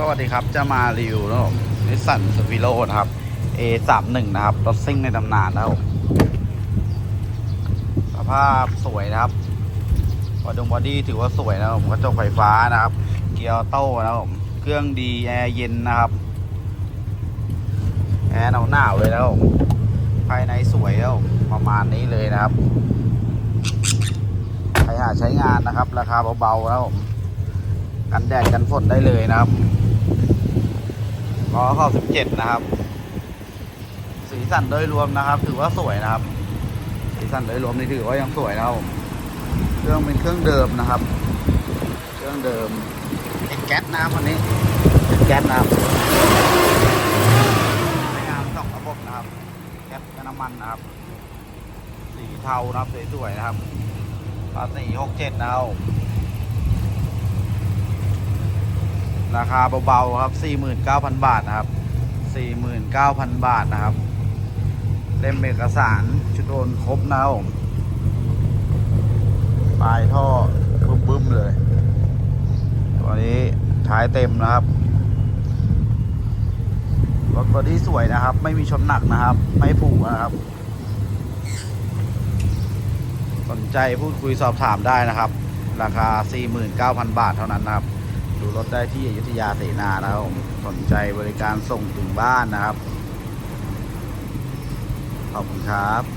สวัสดีครับ จะมารีวิวนะครับนิสสันสฟิโลนะครับ A31 นะครับรถซิ่งในตำนานนะครับสภาพสวยนะครับบอดงบอดี้ถือว่าสวยนะผมกระจกไฟฟ้านะครับ เกียร์โต้นะครับผมเครื่องดีแอร์เย็นนะครับแอร์หนาวๆเลยนะครับผมภายในสวยแล้วผมประมาณนี้เลยนะครับใครหาใช้งานนะครับ ราคาเบาๆนะครับผมกันแดดกันฝนได้เลยนะครับ ล้อเข้า17 นะครับ สีสันโดยรวมนะครับ ถือว่าสวยนะครับ สีสันโดยรวมนี่ถือว่ายังสวยนะครับเครื่องเป็นเครื่องเดิมนะครับ เครื่องเดิมเป็นแก๊สนะครับคันนี้เป็นแก๊สนะครับใช้งานสองระบบนะครับ แก๊สกับน้ำมันนะครับ สีเทานะครับสวยๆนะครับภาษี67นะครับ ราคาเบาๆครับ 49,000 บาทนะครับ 49,000 บาทนะครับ เล่มเอกสารชุดโอนครบนะครับผมปลายท่อบึ้มๆเลยตัวนี้ท้ายเต็มนะครับรถบอดี้สวยนะครับ ไม่มีชนหนักนะครับ ไม่ผูกนะครับ สนใจพูดคุยสอบถามได้นะครับ ราคา 49,000 บาทเท่านั้นนะครับ ดูรถได้ที่อยุธยาเสนานะครับผมสนใจบริการส่งถึงบ้านนะครับ ขอบคุณครับ